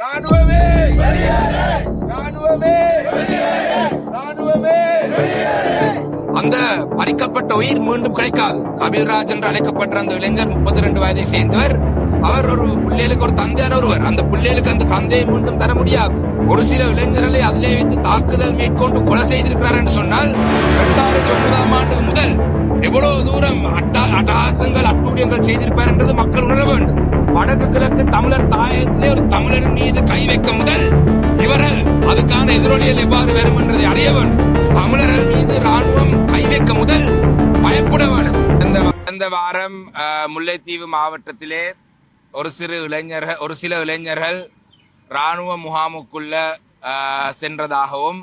ராணுவமே. ராணுவமே. ராணுவமே. அந்த பறிக்கப்பட்ட உயிர் மீண்டும் கிடைக்காது. கபில்ராஜ் என்று அழைக்கப்பட்ட அந்த இளைஞர் முப்பத்தி ரெண்டு வயதை சேர்ந்தவர். அவர் ஒரு பிள்ளைகளுக்கு ஒரு தந்தையான ஒருவர். அந்த பிள்ளைகளுக்கு அந்த தந்தையை மீண்டும் தர முடியாது. ஒரு சில இளைஞர்களை அதிலே வைத்து தாக்குதல் மேற்கொண்டு கொலை செய்திருக்கிறார் என்று சொன்னால் இரண்டாயிரத்தி ஒன்பதாம் ஆண்டு முதல் எவ்வளவு தூரம் அட்டா அட்டகாசங்கள் அட்டூழியங்கள் செய்திருப்பார் என்றது மக்கள் உணர வேண்டும். வடக்கு கிழக்கு தமிழர் தாயத்திலே ஒரு தமிழரின் மீது கை வைக்க முதல் இவர்கள் அதுக்கான எதிரொலிகள் எவ்வாறு வரும் என்றதை அறிய வேண்டும். தமிழர்கள் மீது ராணுவம் கை வைக்க முதல் பயப்பட வேண்டும். இந்த வாரம் முல்லைத்தீவு மாவட்டத்திலே ஒரு சிறு இளைஞர்கள் ஒரு சில இளைஞர்கள் ராணுவ முகாமுக்குள்ள சென்றதாகவும்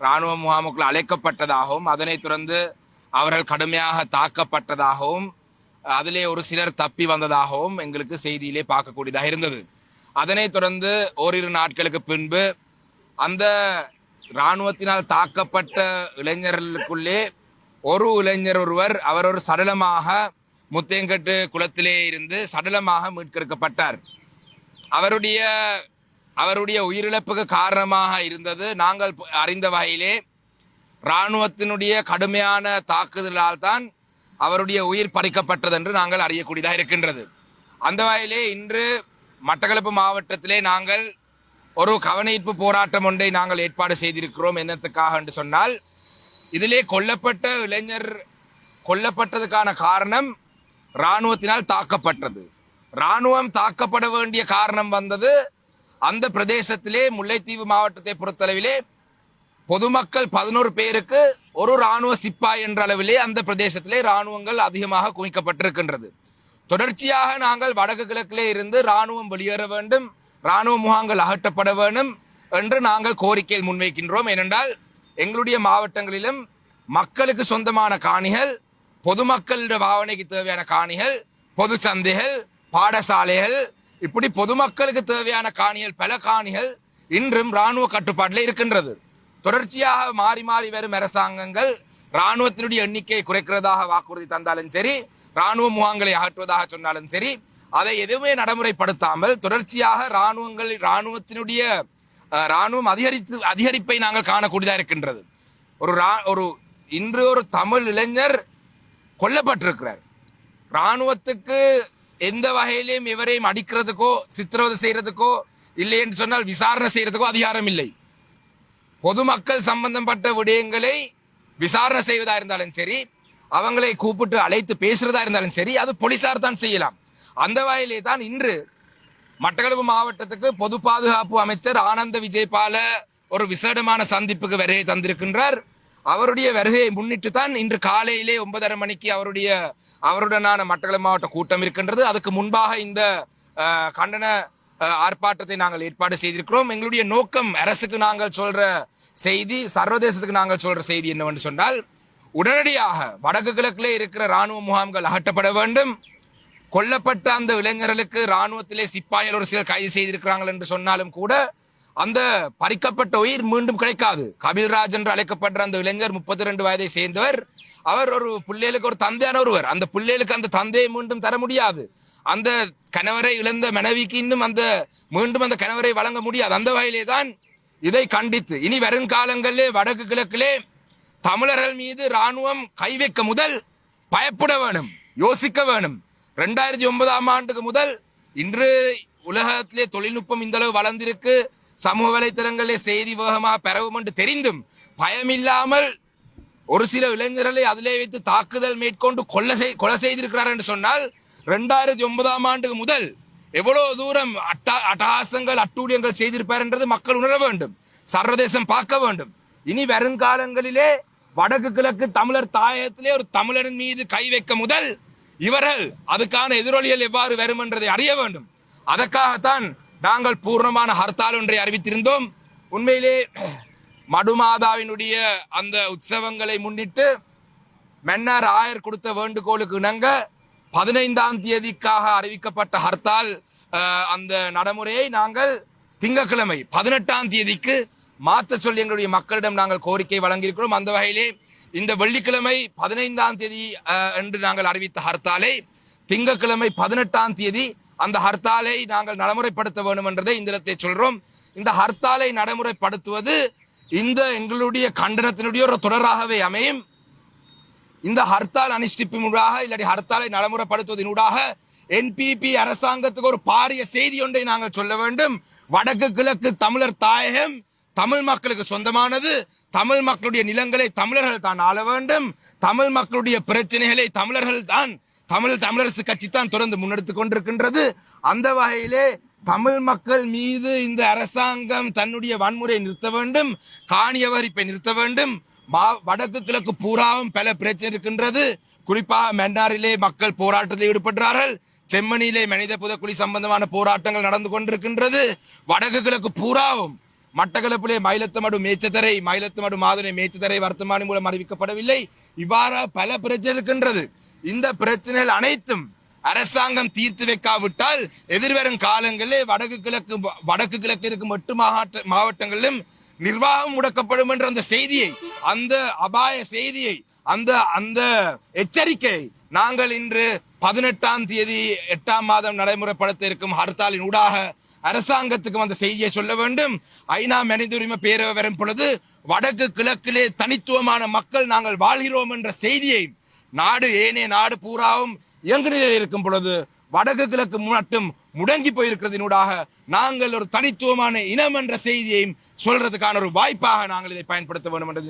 இராணுவ முகாமுக்குள் அழைக்கப்பட்டதாகவும் அதனைத் தொடர்ந்து அவர்கள் கடுமையாக தாக்கப்பட்டதாகவும் அதிலே ஒரு சிலர் தப்பி வந்ததாகவும் எங்களுக்கு செய்தியிலே பார்க்கக்கூடியதாக இருந்தது. அதனைத் தொடர்ந்து ஓரிரு நாட்களுக்கு பின்பு அந்த இராணுவத்தினால் தாக்கப்பட்ட இளைஞர்களுக்குள்ளே ஒரு இளைஞர் ஒருவர் அவர் ஒரு சடலமாக முத்தேங்கட்டு குளத்திலே இருந்து சடலமாக மீட்கெடுக்கப்பட்டார். அவருடைய அவருடைய உயிரிழப்புக்கு காரணமாக இருந்தது நாங்கள் அறிந்த வகையிலே இராணுவத்தினுடைய கடுமையான தாக்குதலால் தான் அவருடைய உயிர் பறிக்கப்பட்டது என்று நாங்கள் அறியக்கூடியதாக இருக்கின்றது. அந்த வகையிலே இன்று மட்டக்களப்பு மாவட்டத்திலே நாங்கள் ஒரு கவனிப்பு போராட்டம் ஒன்றை நாங்கள் ஏற்பாடு செய்திருக்கிறோம் என்னத்துக்காக என்று சொன்னால் இதிலே கொல்லப்பட்ட இளைஞர் கொல்லப்பட்டதுக்கான காரணம் இராணுவத்தினால் தாக்கப்பட்டது. இராணுவம் தாக்கப்பட வேண்டிய காரணம் வந்தது அந்த பிரதேசத்திலே முல்லைத்தீவு மாவட்டத்தை பொறுத்தளவிலே பொதுமக்கள் பதினோரு பேருக்கு ஒரு ராணுவ சிப்பாய் என்ற அளவிலே அந்த பிரதேசத்திலே ராணுவங்கள் அதிகமாக குவிக்கப்பட்டிருக்கின்றது. தொடர்ச்சியாக நாங்கள் வடக்கு கிழக்கிலே இருந்து ராணுவம் வெளியேற வேண்டும் ராணுவ முகாங்கள் அகற்றப்பட வேண்டும் என்று நாங்கள் கோரிக்கையில் முன்வைக்கின்றோம். ஏனென்றால் எங்களுடைய மாவட்டங்களிலும் மக்களுக்கு சொந்தமான காணிகள் பொதுமக்களுடைய பாவனைக்கு தேவையான காணிகள் பொது சந்தைகள் பாடசாலைகள் இப்படி பொதுமக்களுக்கு தேவையான காணிகள் பல காணிகள் இன்றும் ராணுவ கட்டுப்பாட்டில் இருக்கின்றது. தொடர்ச்சியாக மாறி மாறி வரும் அரசாங்கங்கள் ராணுவத்தினுடைய எண்ணிக்கையை குறைக்கிறதாக வாக்குறுதி தந்தாலும் சரி ராணுவ முகாம்களை அகற்றுவதாக சொன்னாலும் சரி அதை எதுவுமே நடைமுறைப்படுத்தாமல் தொடர்ச்சியாக ராணுவங்கள் ராணுவத்தினுடைய இராணுவம் ராணுவம் அதிகரித்து அதிகரிப்பை நாங்கள் காணக்கூடியதாக இருக்கின்றது. ஒரு ரா- ஒரு இன்று ஒரு தமிழ் இளைஞர் கொல்லப்பட்டிருக்கிறார். ராணுவத்துக்கு எந்த வகையிலையும் இவரையும் அடிக்கிறதுக்கோ சித்திரவதை செய்கிறதுக்கோ இல்லை என்று சொன்னால் விசாரணை செய்கிறதுக்கோ அதிகாரம் இல்லை. பொதுமக்கள் சம்பந்தப்பட்ட விடயங்களை விசாரணை செய்வதா இருந்தாலும் சரி அவங்களை கூப்பிட்டு அழைத்து பேசுறதா இருந்தாலும் சரி அது போலீசார் தான் செய்யலாம். அந்த வாயிலே தான் இன்று மட்டக்களப்பு மாவட்டத்துக்கு பொது பாதுகாப்பு அமைச்சர் ஆனந்த விஜயபால ஒரு விசேடமான சந்திப்புக்கு வருகை தந்திருக்கின்றார். அவருடைய வருகையை முன்னிட்டு தான் இன்று காலையிலே ஒன்பதரை மணிக்கு அவருடைய அவருடனான மட்டக்களப்பு மாவட்ட கூட்டம் இருக்கின்றது. அதுக்கு முன்பாக இந்த கண்டன ஆர்ப்பாட்டத்தை நாங்கள் ஏற்பாடு செய்திருக்கிறோம். எங்களுடைய நோக்கம் அரசுக்கு நாங்கள் சொல்ற செய்தி சர்வதேசத்துக்கு நாங்கள் சொல்ற செய்தி என்னவென்று சொன்னால் உடனடியாக வடக்கு கிழக்கிலே இருக்கிற ராணுவ முகாம்கள் அகற்றப்பட வேண்டும். கொல்லப்பட்ட அந்த இளைஞர்களுக்கு ராணுவத்திலே சிப்பாய்கள் ஒரு சிலர் கைது செய்திருக்கிறார்கள் என்று சொன்னாலும் கூட அந்த பறிக்கப்பட்ட உயிர் மீண்டும் கிடைக்காது. கபில்ராஜ் என்று அழைக்கப்பட்ட அந்த இளைஞர் முப்பத்தி ரெண்டு வயதை சேர்ந்தவர். அவர் ஒரு பிள்ளைகளுக்கு ஒரு தந்தையான ஒருவர். அந்த பிள்ளைகளுக்கு அந்த தந்தையை மீண்டும் தர முடியாது. அந்த கணவரை இழந்த மனைவிக்கு இன்னும் அந்த மீண்டும் அந்த கணவரை வழங்க முடியாது. அந்த வகையிலே தான் இதை கண்டித்து. இனி வருங்காலங்களிலே வடக்கு கிழக்கிலே தமிழர்கள் மீது ராணுவம் கை வைக்க முதல் பயப்பட வேணும் யோசிக்க வேணும். ரெண்டாயிரத்தி ஒன்பதாம் ஆண்டுக்கு முதல் இன்று உலகத்திலே தொழில்நுட்பம் இந்த அளவு வளர்ந்திருக்கு. சமூக வலைத்தளங்களிலே செய்தி வேகமாக பெறவும் என்று தெரிந்தும் பயமில்லாமல் ஒரு சில இளைஞர்களை அதிலே வைத்து தாக்குதல் மேற்கொண்டு கொலை செய் கொலை செய்திருக்கிறார் என்று சொன்னால் ரெண்டாயிரத்தி ஒன்பதாம் ஆண்டு முதல் எவ்வளவு தூரம் அட்டா அட்டகாசங்கள் அட்டூழியங்கள் செய்திருப்பார் என்றது மக்கள் உணர வேண்டும். சர்வதேசம் பார்க்க வேண்டும். இனி வருங்காலங்களிலே வடக்கு கிழக்கு தமிழர் தாயகத்திலே ஒரு தமிழரின் மீது கை வைக்க முதல் இவர்கள் அதுக்கான எதிரொலிகள் எவ்வாறு வரும் என்றதை அறிய வேண்டும். அதற்காகத்தான் நாங்கள் பூர்ணமான ஹர்த்தால் ஒன்றை அறிவித்திருந்தோம். உண்மையிலே மடுமாதாவினுடைய அந்த உற்சவங்களை முன்னிட்டு மன்னர் ஆயர் கொடுத்த வேண்டுகோளுக்கு இணங்க பதினைந்தாம் தேதிக்காக அறிவிக்கப்பட்ட ஹர்த்தால் அந்த நடைமுறையை நாங்கள் திங்கக்கிழமை பதினெட்டாம் தேதிக்கு மாற்ற சொல்லி எங்களுடைய மக்களிடம் நாங்கள் கோரிக்கை வழங்கியிருக்கிறோம். அந்த வகையிலே இந்த வெள்ளிக்கிழமை பதினைந்தாம் தேதி என்று நாங்கள் அறிவித்த ஹர்த்தாலை திங்கட்கிழமை பதினெட்டாம் தேதி அந்த ஹர்த்தாலை நாங்கள் நடைமுறைப்படுத்த வேண்டும் என்றதை இந்த இடத்தை சொல்கிறோம் இந்த ஹர்த்தாலை நடைமுறைப்படுத்துவது இந்த எங்களுடைய கண்டனத்தினுடைய ஒரு தொடராகவே அமையும். இந்த ஹர்த்தால் அனுஷ்டிப்பினூடாக இல்லாட்டி ஹர்த்தாலை நடைமுறைப்படுத்துவதனூடாக என்பிபி அரசாங்கத்துக்கு ஒரு பாரிய செய்தி ஒன்றை நாங்கள் சொல்ல வேண்டும். வடக்கு கிழக்கு தமிழர் தாயகம் தமிழ் மக்களுக்கு சொந்தமானது. தமிழ் மக்களுடைய நிலங்களை தமிழர்கள் தான் ஆள வேண்டும். தமிழ் மக்களுடைய பிரச்சனைகளை தமிழர்கள் தான் தமிழ் தமிழரசு கட்சி தான் தொடர்ந்து முன்னெடுத்து கொண்டிருக்கின்றது. அந்த வகையிலே தமிழ் மக்கள் மீது இந்த அரசாங்கம் தன்னுடைய வன்முறை நிறுத்த வேண்டும். காணிய வரிப்பை நிறுத்த வேண்டும். மா- வடக்கு கிழக்கு பூராவும் பல பிரச்சனை இருக்கின்றது. குறிப்பாக மன்னாரிலே மக்கள் போராட்டத்தில் ஈடுபடுறார்கள். செம்மணியிலே மனித புதக்குழி சம்பந்தமான போராட்டங்கள் நடந்து கொண்டிருக்கின்றது. வடக்கு கிழக்கு பூராவும் மட்டக்களப்பிலே மயிலத்தமடு மேச்சத்தரை மயிலத்தமடு மாதுளை மேச்சத்தரை வர்த்தமானி மூலம் அறிவிக்கப்படவில்லை. இவ்வாறு பல பிரச்சனை இருக்கின்றது. இந்த பிரச்சனைகள் அனைத்தும் அரசாங்கம் தீர்த்து வைக்காவிட்டால் எதிர்வரும் காலங்களிலே வடக்கு கிழக்கு வடக்கு கிழக்கு இருக்கும் எட்டு மாவட்ட மாவட்டங்களிலும் நிர்வாகம் முடக்கப்படும் என்ற அந்த செய்தியை அந்த அபாய செய்தியை அந்த அந்த எச்சரிக்கை நாங்கள் இன்று பதினெட்டாம் தேதி எட்டாம் மாதம் நடைமுறைப்படுத்த இருக்கும் ஹர்த்தாலின் ஊடாக அரசாங்கத்துக்கும் அந்த செய்தியை சொல்ல வேண்டும். ஐநா மனித உரிமை பேரவை வரும் பொழுது வடக்கு கிழக்கிலே தனித்துவமான மக்கள் நாங்கள் வாழ்கிறோம் என்ற செய்தியை நாடு ஏனே நாடு பூராவும் இயங்கு நிலையில் இருக்கும் பொழுது வடக்கு கிழக்கு மட்டும் முடங்கி போயிருக்கிறதினூடாக நாங்கள் ஒரு தனித்துவமான இனம் என்ற செய்தியையும் சொல்றதுக்கான ஒரு வாய்ப்பாக நாங்கள் இதை பயன்படுத்த வேண்டும் என்றது